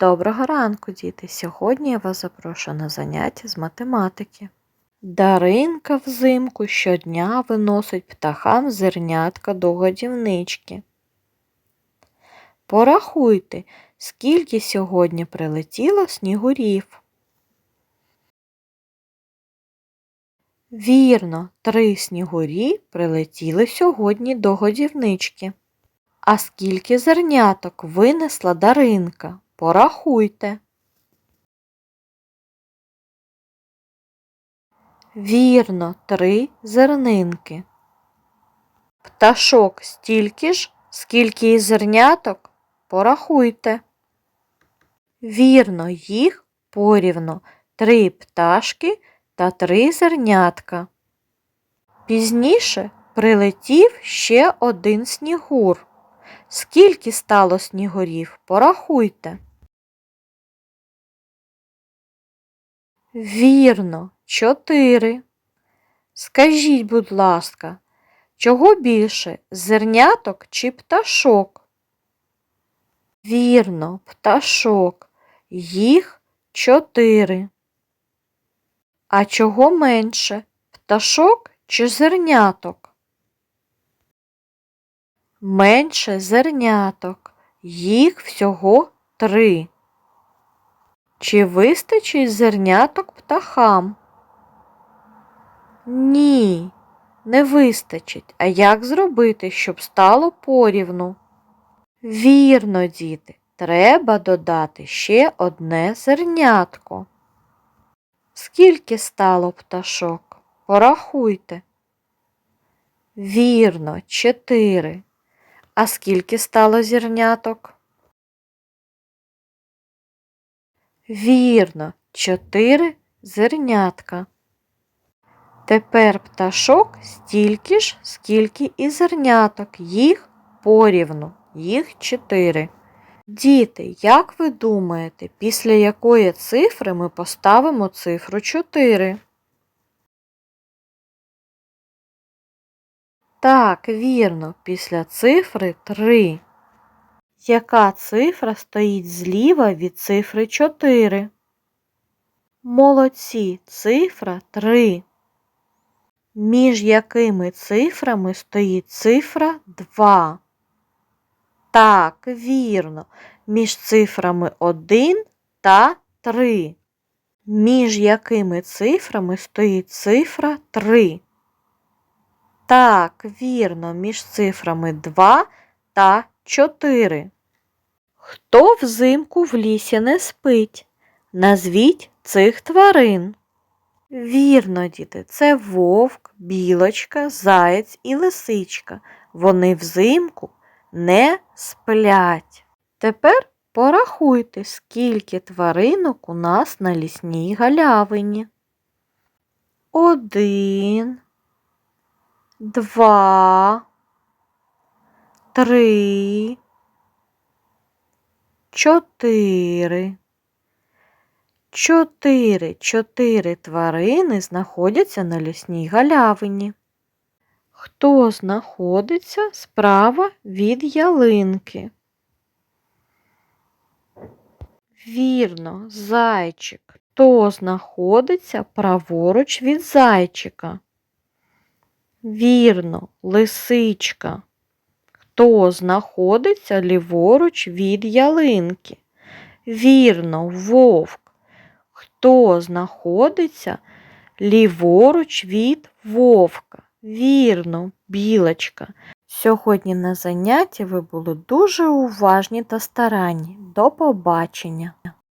Доброго ранку, діти! Сьогодні я вас запрошую на заняття з математики. Даринка взимку щодня виносить птахам зернятка до годівнички. Порахуйте, скільки сьогодні прилетіло снігурів. Вірно, три снігурі прилетіли сьогодні до годівнички. А скільки зерняток винесла Даринка? Порахуйте. Вірно, три зернинки. Пташок стільки ж, скільки і зерняток? Порахуйте. Вірно, їх порівно три пташки та три зернятка. Пізніше прилетів ще один снігур. Скільки стало снігурів? Порахуйте. Вірно, чотири. Скажіть, будь ласка, чого більше зерняток чи пташок? Вірно, пташок. Їх чотири. А чого менше? Пташок чи зерняток? Менше зерняток. Їх всього три. Чи вистачить зерняток птахам? Ні, не вистачить. А як зробити, щоб стало порівну? Вірно, діти, треба додати ще одне зернятко. Скільки стало пташок? Порахуйте. Вірно, чотири. А скільки стало зерняток? Вірно, чотири зернятка. Тепер пташок стільки ж, скільки і зерняток. Їх порівну, їх чотири. Діти, як ви думаєте, після якої цифри ми поставимо цифру 4? Так, вірно, після цифри 3. Яка цифра стоїть зліва від цифри 4? Молодці, цифра 3. Між якими цифрами стоїть цифра 2? Так, вірно, між цифрами 1 та 3. Між якими цифрами стоїть цифра 3? Так, вірно, між цифрами 2 та 4. Хто взимку в лісі не спить? Назвіть цих тварин. Вірно, діти, це вовк, білочка, заєць і лисичка. Вони взимку не сплять. Тепер порахуйте, скільки тваринок у нас на лісній галявині. Один, два, три, чотири. Чотири чотири тварини знаходяться на лісній галявині. Хто знаходиться справа від ялинки? Вірно, зайчик. Хто знаходиться праворуч від зайчика? Вірно, лисичка. Хто знаходиться ліворуч від ялинки? Вірно, вовк. Хто знаходиться ліворуч від вовка? Вірно, білочка. Сьогодні на занятті ви були дуже уважні та старанні. До побачення!